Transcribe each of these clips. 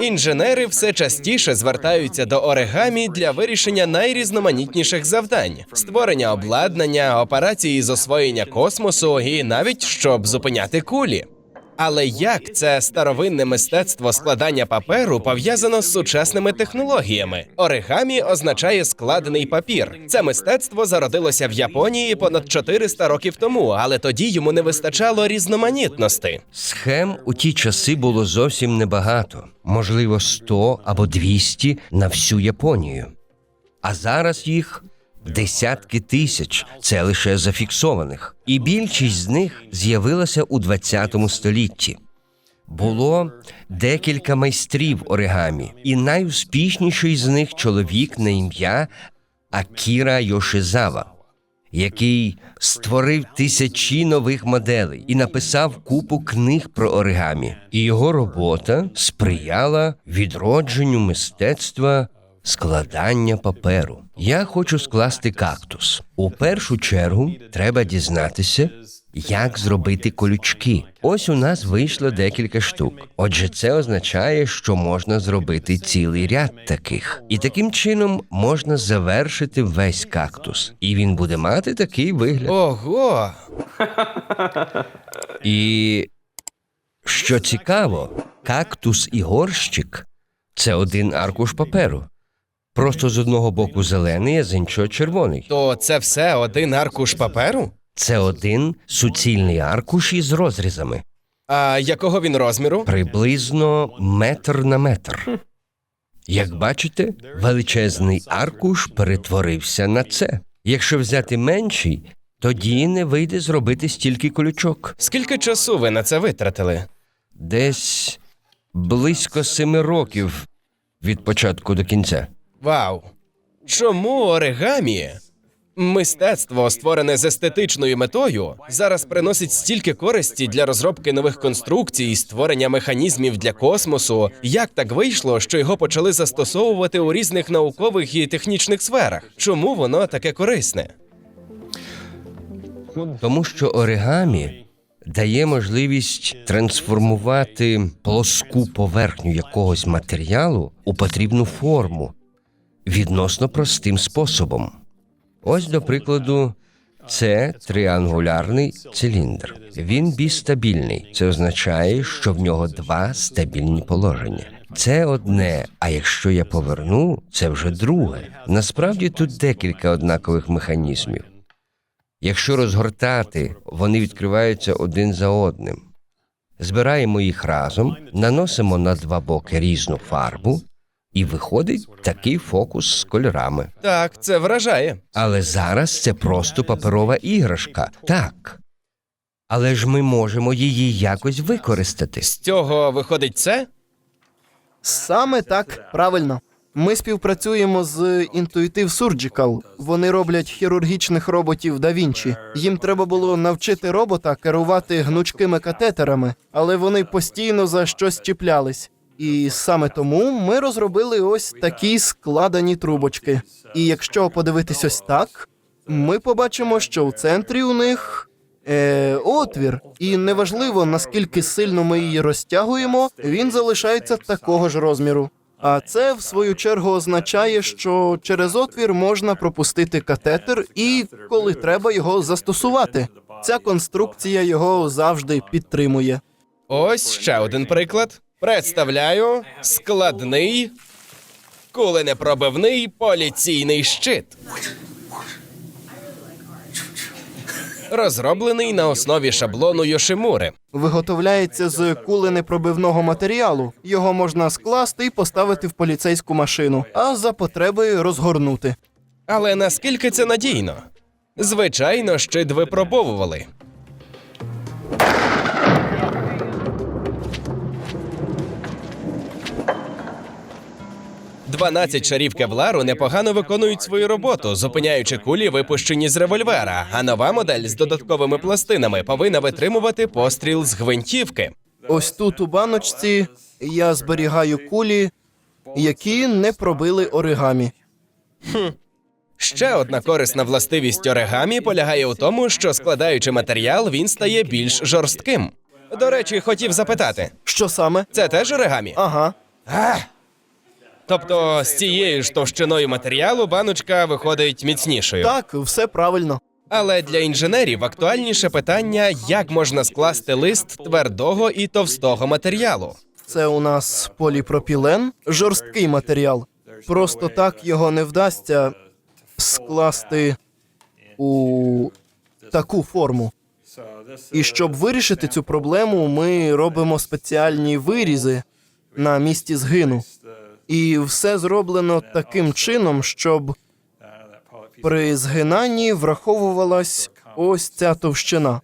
Інженери все частіше звертаються до оригамі для вирішення найрізноманітніших завдань: створення обладнання, операції з освоєння космосу і навіть щоб зупиняти кулі. Але як це старовинне мистецтво складання паперу пов'язано з сучасними технологіями? Оригамі означає складений папір. Це мистецтво зародилося в Японії понад 400 років тому, але тоді йому не вистачало різноманітності. Схем у ті часи було зовсім небагато, можливо, 100 або 200 на всю Японію. А зараз їх десятки тисяч, це лише зафіксованих. І більшість з них з'явилася у 20 столітті. Було декілька майстрів оригамі, і найуспішніший з них чоловік на ім'я Акіра Йошизава який створив тисячі нових моделей і написав купу книг про оригамі. І його робота сприяла відродженню мистецтва складання паперу. Я хочу скласти кактус. У першу чергу треба дізнатися, як зробити колючки. Ось у нас вийшло декілька штук. Отже, це означає, що можна зробити цілий ряд таких. І таким чином можна завершити весь кактус. І він буде мати такий вигляд. Ого! І що цікаво, кактус і горщик це один аркуш паперу. Просто з одного боку зелений, а з іншого червоний. То це все один аркуш паперу? Це один суцільний аркуш із розрізами, А якого він розміру? приблизно метр на метр. Як бачите, величезний аркуш перетворився на це. Якщо взяти менший, тоді не вийде зробити стільки колючок. Скільки часу ви на це витратили? Десь близько семи років від початку до кінця. Вау! Чому оригамі? Мистецтво, створене з естетичною метою, зараз приносить стільки користі для розробки нових конструкцій створення механізмів для космосу. Як так вийшло, що його почали застосовувати у різних наукових і технічних сферах? Чому воно таке корисне? Тому що оригамі дає можливість трансформувати плоску поверхню якогось матеріалу у потрібну форму відносно простим способом. Ось, до прикладу, це триангулярний циліндр. Він бістабільний. Це означає, що в нього два стабільні положення. Це одне, а якщо я поверну, це вже друге. Насправді тут декілька однакових механізмів. Якщо розгортати, вони відкриваються один за одним. Збираємо їх разом, наносимо на два боки різну фарбу, і виходить такий фокус з кольорами. Так, це вражає. Але зараз це просто паперова іграшка. Так. Але ж ми можемо її якось використати. З цього виходить це? Саме так, правильно. Ми співпрацюємо з Intuitive Surgical. Вони роблять хірургічних роботів да Вінчі. Їм треба було навчити робота керувати гнучкими катетерами, але вони постійно за щось чіплялись. І саме тому ми розробили ось такі складені трубочки. І якщо подивитись ось так, ми побачимо, що в центрі у них е, отвір, і неважливо наскільки сильно ми її розтягуємо, він залишається такого ж розміру. А це в свою чергу означає, що через отвір можна пропустити катетер, і коли треба його застосувати. Ця конструкція його завжди підтримує. Ось ще один приклад. Представляю складний куленепробивний поліційний щит. Розроблений на основі шаблону Йошимури. Виготовляється з куленепробивного матеріалу. Його можна скласти і поставити в поліцейську машину, а за потреби розгорнути. Але наскільки це надійно? Звичайно, щит випробовували. Дванадцять шарів кевлару непогано виконують свою роботу, зупиняючи кулі, випущені з револьвера. А нова модель з додатковими пластинами повинна витримувати постріл з гвинтівки. Ось тут у баночці я зберігаю кулі, які не пробили оригамі. Ще одна корисна властивість оригамі полягає у тому, що складаючи матеріал, він стає більш жорстким. До речі, хотів запитати, Що саме? Це теж оригамі? Ага. Тобто з цією ж товщиною матеріалу баночка виходить міцнішою. Так, все правильно. Але для інженерів актуальніше питання, як можна скласти лист твердого і товстого матеріалу. Це у нас поліпропілен, жорсткий матеріал. Просто так його не вдасться скласти у таку форму. І щоб вирішити цю проблему, ми робимо спеціальні вирізи на місці згину. І все зроблено таким чином, щоб при згинанні враховувалась ось ця товщина.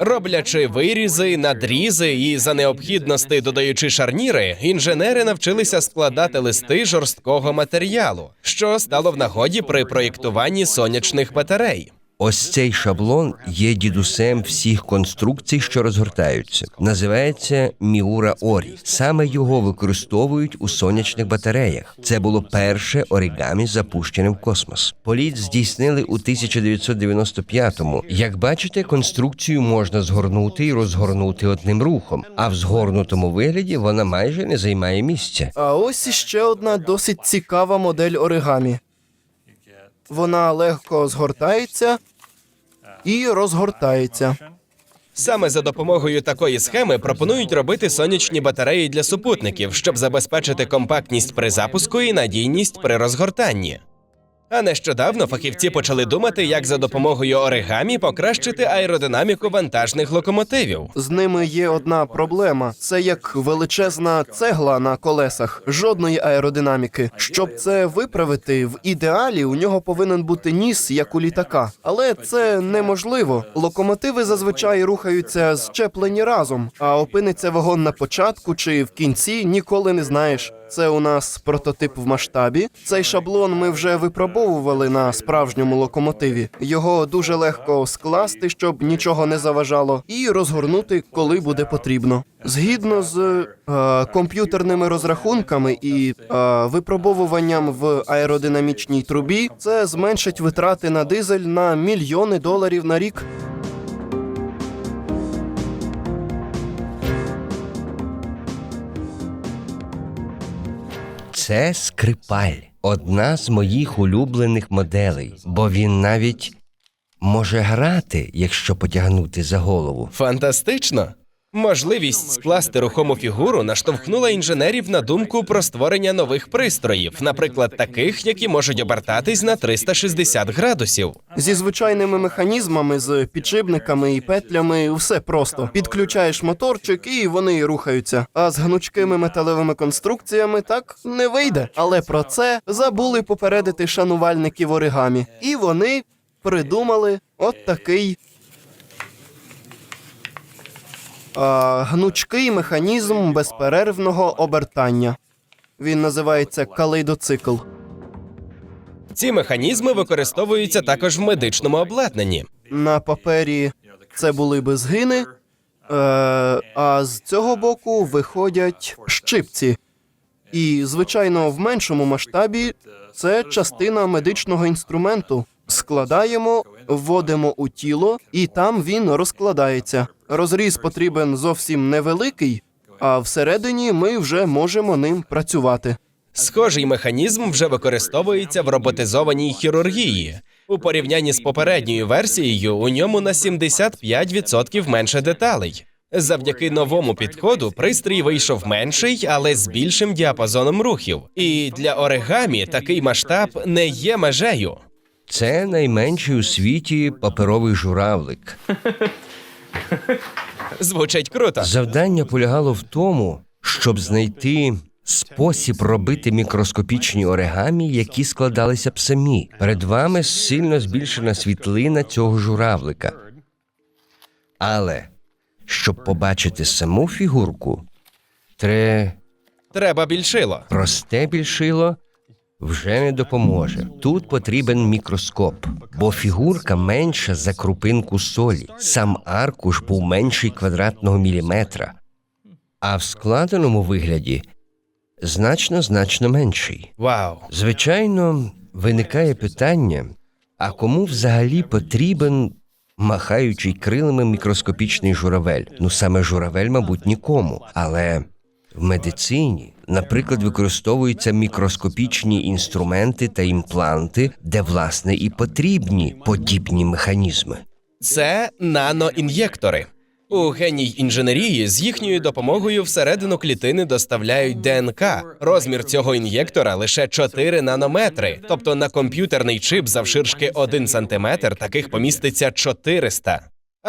Роблячи вирізи, надрізи і за необхідності додаючи шарніри, інженери навчилися складати листи жорсткого матеріалу, що стало в нагоді при проєктуванні сонячних батарей. Ось цей шаблон є дідусем всіх конструкцій, що розгортаються. Називається Міура Орі. Саме його використовують у сонячних батареях. Це було перше оригамі, запущене в космос. Політ здійснили у 1995-му. Як бачите, конструкцію можна згорнути і розгорнути одним рухом, а в згорнутому вигляді вона майже не займає місця. А ось іще одна досить цікава модель оригамі. Вона легко згортається і розгортається. Саме за допомогою такої схеми пропонують робити сонячні батареї для супутників, щоб забезпечити компактність при запуску і надійність при розгортанні. А нещодавно фахівці почали думати, як за допомогою оригамі покращити аеродинаміку вантажних локомотивів. З ними є одна проблема: це як величезна цегла на колесах, жодної аеродинаміки. Щоб це виправити, в ідеалі у нього повинен бути ніс, як у літака. Але це неможливо. Локомотиви зазвичай рухаються зчеплені разом, а опиниться вагон на початку чи в кінці ніколи не знаєш. Це у нас прототип в масштабі. Цей шаблон ми вже випробовували на справжньому локомотиві. Його дуже легко скласти, щоб нічого не заважало, і розгорнути, коли буде потрібно. Згідно з е, комп'ютерними розрахунками і е, випробовуванням в аеродинамічній трубі, це зменшить витрати на дизель на мільйони доларів на рік. Це скрипаль, одна з моїх улюблених моделей, бо він навіть може грати, якщо потягнути за голову. Фантастично! Можливість скласти рухому фігуру наштовхнула інженерів на думку про створення нових пристроїв, наприклад, таких, які можуть обертатись на 360 градусів. Зі звичайними механізмами, з підшипниками і петлями, все просто. Підключаєш моторчик і вони рухаються. А з гнучкими металевими конструкціями так не вийде. Але про це забули попередити шанувальників оригамі. І вони придумали от такий. А, гнучкий механізм безперервного обертання. Він називається калейдоцикл. Ці механізми використовуються також в медичному обладнанні. На папері це були би згини, е, а з цього боку виходять щипці. І, звичайно, в меншому масштабі це частина медичного інструменту. Складаємо, вводимо у тіло, і там він розкладається. Розріз потрібен зовсім невеликий, а всередині ми вже можемо ним працювати. Схожий механізм вже використовується в роботизованій хірургії. У порівнянні з попередньою версією у ньому на 75% менше деталей. Завдяки новому підходу пристрій вийшов менший, але з більшим діапазоном рухів. І для оригамі такий масштаб не є межею. Це найменший у світі паперовий журавлик. Звучить круто. Завдання полягало в тому, щоб знайти спосіб робити мікроскопічні оригамі, які складалися б самі. Перед вами сильно збільшена світлина цього журавлика. Але щоб побачити саму фігурку, тре Треба більшило. просте більшило вже не допоможе. Тут потрібен мікроскоп, бо фігурка менша за крупинку солі. Сам аркуш був менший квадратного міліметра, а в складеному вигляді значно значно менший. Вау. Звичайно, виникає питання: а кому взагалі потрібен махаючий крилами мікроскопічний журавель. Ну саме журавель, мабуть, нікому. Але в медицині, наприклад, використовуються мікроскопічні інструменти та імпланти, де власне і потрібні подібні механізми. Це наноін'єктори. У геній інженерії з їхньою допомогою всередину клітини доставляють ДНК. Розмір цього ін'єктора лише 4 нанометри. Тобто на комп'ютерний чип завширшки 1 сантиметр таких поміститься 400.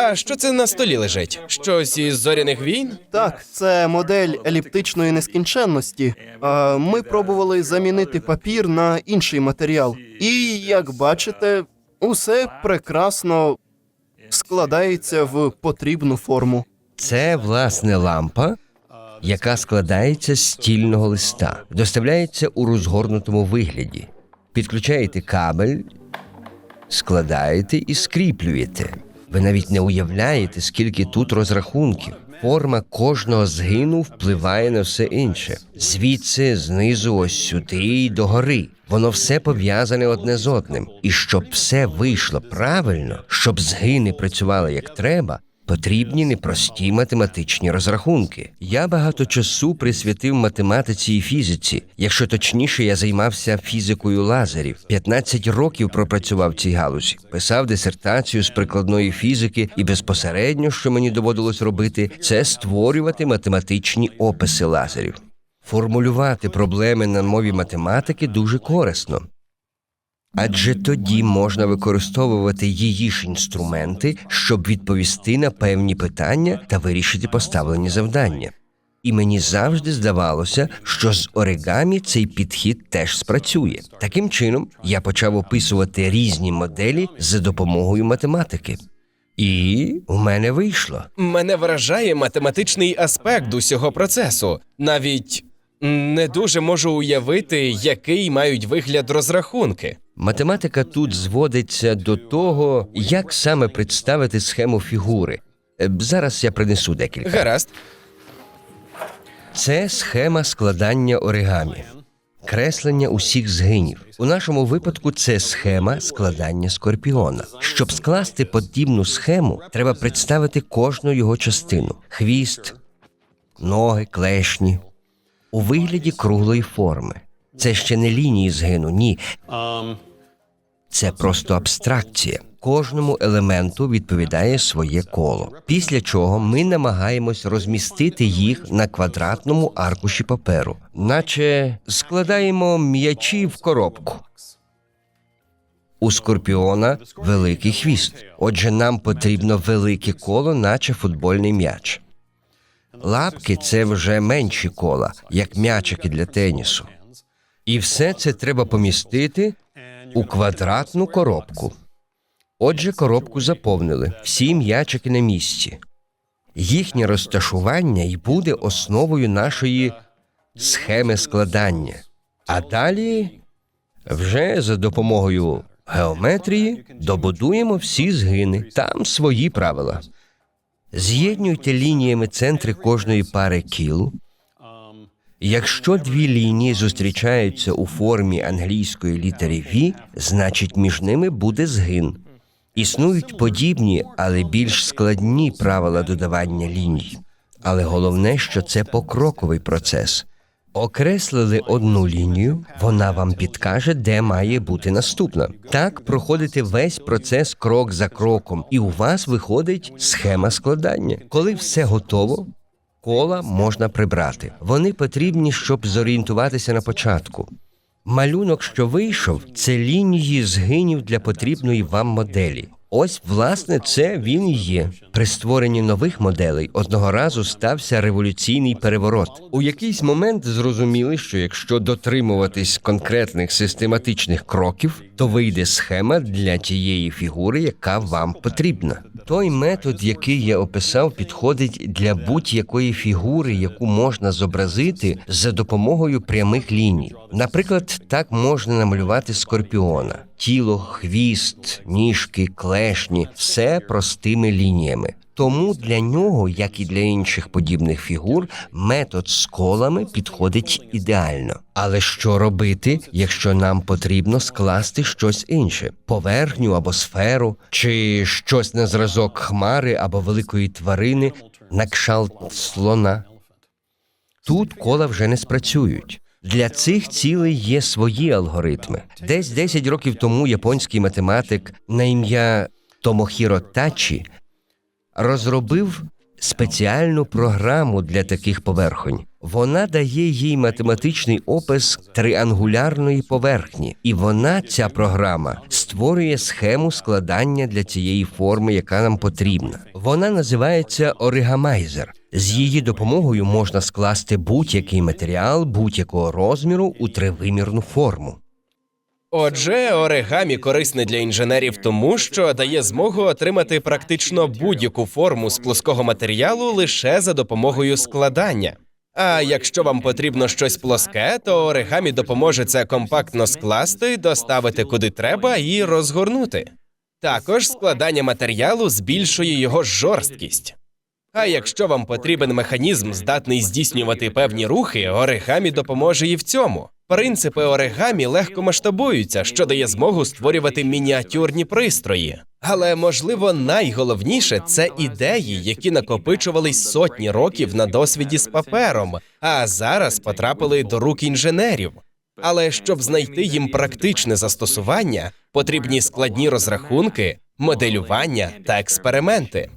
А що це на столі лежить? Щось із зоряних війн? Так, це модель еліптичної нескінченності. А ми пробували замінити папір на інший матеріал. І як бачите, усе прекрасно складається в потрібну форму. Це власне лампа, яка складається з стільного листа, доставляється у розгорнутому вигляді. Підключаєте кабель, складаєте і скріплюєте. Ви навіть не уявляєте, скільки тут розрахунків. Форма кожного згину впливає на все інше. Звідси, знизу, ось сюди і догори. Воно все пов'язане одне з одним. І щоб все вийшло правильно, щоб згини працювали як треба, потрібні непрості математичні розрахунки. Я багато часу присвятив математиці і фізиці. Якщо точніше, я займався фізикою лазерів. 15 років пропрацював в цій галузі, писав дисертацію з прикладної фізики, і безпосередньо, що мені доводилось робити, це створювати математичні описи лазерів. Формулювати проблеми на мові математики дуже корисно. Адже тоді можна використовувати її ж інструменти, щоб відповісти на певні питання та вирішити поставлені завдання. І мені завжди здавалося, що з оригамі цей підхід теж спрацює. Таким чином, я почав описувати різні моделі за допомогою математики. І у мене вийшло. Мене вражає математичний аспект усього процесу. Навіть не дуже можу уявити, який мають вигляд розрахунки. Математика тут зводиться до того, як саме представити схему фігури. Е, Зараз я принесу декілька. Гаразд, Це схема складання оригамі, креслення усіх згинів. У нашому випадку це схема складання скорпіона. Щоб скласти подібну схему, треба представити кожну його частину: хвіст, ноги, клешні у вигляді круглої форми. Це ще не лінії згину, ні. Це просто абстракція. Кожному елементу відповідає своє коло. Після чого ми намагаємось розмістити їх на квадратному аркуші паперу, наче складаємо м'ячі в коробку. У скорпіона великий хвіст. Отже, нам потрібно велике коло, наче футбольний м'яч. Лапки це вже менші кола, як м'ячики для тенісу. І все це треба помістити у квадратну коробку. Отже, коробку заповнили, всі м'ячики на місці. Їхнє розташування і буде основою нашої схеми складання. А далі вже за допомогою геометрії добудуємо всі згини. Там свої правила. З'єднуйте лініями центри кожної пари кіл. Якщо дві лінії зустрічаються у формі англійської літери V, значить між ними буде згин. Існують подібні, але більш складні правила додавання ліній. Але головне, що це покроковий процес. Окреслили одну лінію, вона вам підкаже, де має бути наступна. Так проходите весь процес крок за кроком, і у вас виходить схема складання. Коли все готово, кола можна прибрати. Вони потрібні, щоб зорієнтуватися на початку. Малюнок, що вийшов, це лінії згинів для потрібної вам моделі. Ось, власне, це він і є. При створенні нових моделей одного разу стався революційний переворот. У якийсь момент зрозуміли, що якщо дотримуватись конкретних систематичних кроків, то вийде схема для тієї фігури, яка вам потрібна. Той метод, який я описав, підходить для будь-якої фігури, яку можна зобразити за допомогою прямих ліній. Наприклад, так можна намалювати скорпіона, тіло, хвіст, ніжки, клешні все простими лініями. Тому для нього, як і для інших подібних фігур, метод з колами підходить ідеально. Але що робити, якщо нам потрібно скласти щось інше поверхню або сферу, чи щось на зразок хмари або великої тварини на кшалт слона? Тут кола вже не спрацюють. Для цих цілей є свої алгоритми. Десь 10 років тому японський математик на ім'я Томохіро Тачі розробив спеціальну програму для таких поверхонь. Вона дає їй математичний опис триангулярної поверхні, і вона, ця програма, створює схему складання для цієї форми, яка нам потрібна. Вона називається оригамайзер. З її допомогою можна скласти будь-який матеріал будь-якого розміру у тривимірну форму. Отже, оригамі корисне для інженерів тому, що дає змогу отримати практично будь-яку форму з плоского матеріалу лише за допомогою складання. А якщо вам потрібно щось плоске, то оригамі допоможе це компактно скласти, доставити куди треба і розгорнути. Також складання матеріалу збільшує його жорсткість. А якщо вам потрібен механізм, здатний здійснювати певні рухи, оригамі допоможе і в цьому. Принципи оригамі легко масштабуються, що дає змогу створювати мініатюрні пристрої. Але можливо найголовніше це ідеї, які накопичувались сотні років на досвіді з папером, а зараз потрапили до рук інженерів. Але щоб знайти їм практичне застосування, потрібні складні розрахунки, моделювання та експерименти.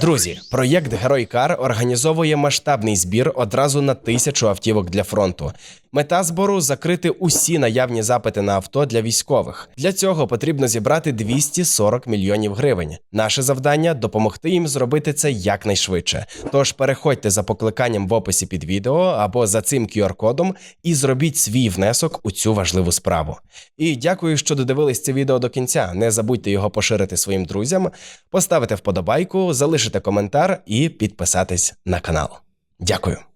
Друзі, проєкт Герой Кар організовує масштабний збір одразу на тисячу автівок для фронту. Мета збору закрити усі наявні запити на авто для військових. Для цього потрібно зібрати 240 мільйонів гривень. Наше завдання допомогти їм зробити це якнайшвидше. Тож переходьте за покликанням в описі під відео або за цим QR-кодом і зробіть свій внесок у цю важливу справу. І дякую, що додивились це відео до кінця. Не забудьте його поширити своїм друзям, поставити вподобайку, залишити коментар і підписатись на канал. Дякую.